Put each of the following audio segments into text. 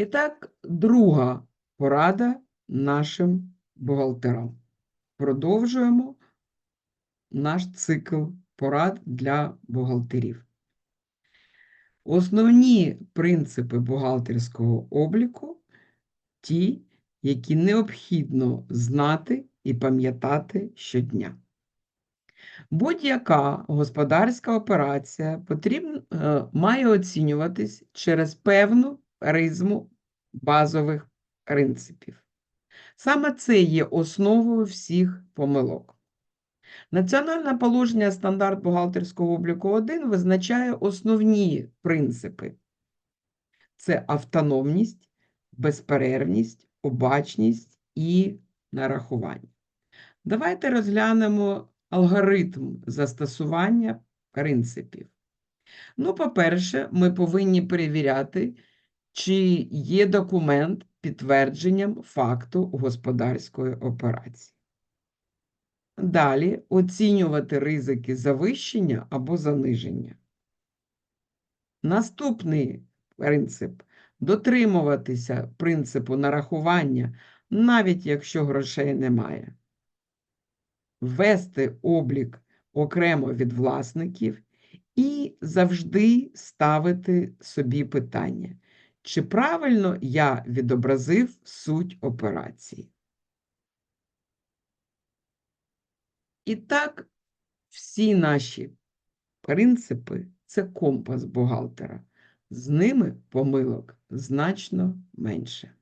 І так, друга порада нашим бухгалтерам. Продовжуємо наш цикл порад для бухгалтерів. Основні принципи бухгалтерського обліку ті, які необхідно знати і пам'ятати щодня. Будь-яка господарська операція потрібно, е, має оцінюватись через певну призму базових принципів. Саме це є основою всіх помилок. Національне положення стандарт бухгалтерського обліку 1 визначає основні принципи: це автономність, безперервність, обачність і нарахування. Давайте розглянемо алгоритм застосування принципів. Ну, по-перше, ми повинні перевіряти, чи є документ підтвердженням факту господарської операції. Далі оцінювати ризики завищення або заниження. Наступний принцип дотримуватися принципу нарахування, навіть якщо грошей немає. Вести облік окремо від власників і завжди ставити собі питання, чи правильно я відобразив суть операції. І так, всі наші принципи це компас бухгалтера. З ними помилок значно менше.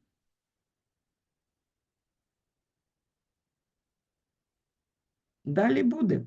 Далі буде.